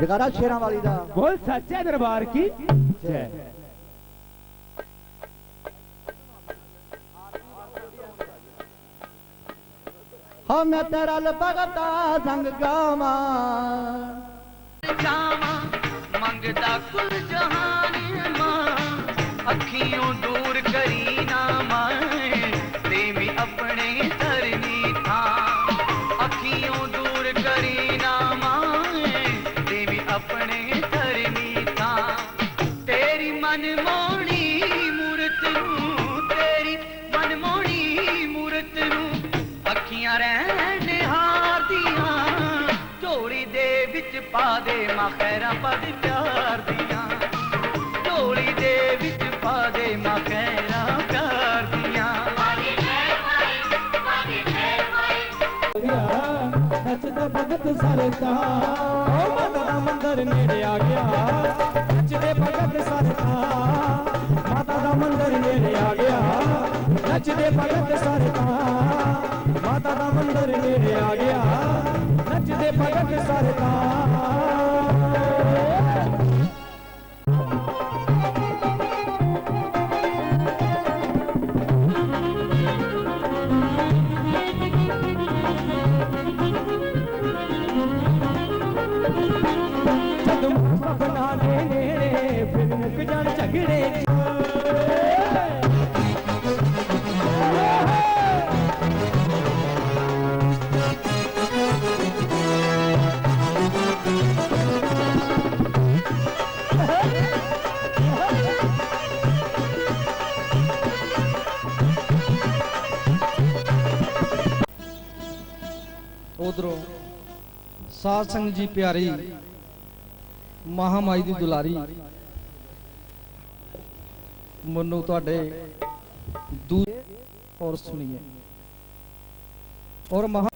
ਜਗਾਰਾ ਸ਼ੇਰਾਂ ਵਾਲੀ ਦਾ। ਬੋਲ ਸੱਚੇ ਦਰਬਾਰ ਕੀ? ਜੈ। ਹਾਂ ਮੈਂ ਤੇਰਾ ਲਪਗਤਾ ਸੰਗ ਗਾਵਾਂ। ਜਾਵਾਂ ਮੰਗਦਾ ਕੁਲ ਜਹਾਨ ਮਾਂ। ਅੱਖੀਆਂ ਦੂਰ ਕਰੀ ਨਾ ਤੇਰੀ ਮੂਰਤ ਨੂੰ ਤੇਰੀ ਮਨਮੋਣੀ ਮੂਰਤ ਨੂੰ ਅੱਖੀਆਂ ਰਹਿਣ ਹਾਰਦੀਆਂ ਝੋਲੀ ਦੇ ਵਿੱਚ ਪਾ ਦੇ ਮਾਂ ਪਦ ਪਿਆਰ ਦੀਆਂ। ਝੋਲੀ ਦੇ ਵਿੱਚ ਪਾ ਦੇ ਮਾਂ ਖੈਰਾਂ ਪਿਆਰ ਦੀਆਂ। ਨੱਚਦਾ ਭਗਤ ਸਰਤਾ ਓ ਮਾਤਾ ਦਾ ਮੰਦਰ ਨੇੜੇ ਆ ਗਿਆ। ਨੱਚਦੇ ਭਗਤ ਸਰਤਾ ਮਾਤਾ ਦਾ ਮੰਦਰ ਨੇੜੇ ਆ ਗਿਆ। ਨੱਚਦੇ ਭਗਤ ਸਰਤਾ ਮਾਤਾ ਦਾ ਮੰਦਰ ਨੇੜੇ ਆ ਗਿਆ। ਨੱਚਦੇ ਭਗਤ ਸਰਤਾ ਮੁੱਕ ਜਾਣ ਉਧਰੋਂ ਸਾਧ ਸੰਗਤ ਜੀ ਪਿਆਰੀ ਮਹਾਮਾਈ ਦੀ ਦੁਲਾਰੀ ਮੈਨੂੰ ਤੁਹਾਡੇ ਦੂਜੇ ਔਰ ਸੁਣੀਏ। ਔਰ ਮਹਾ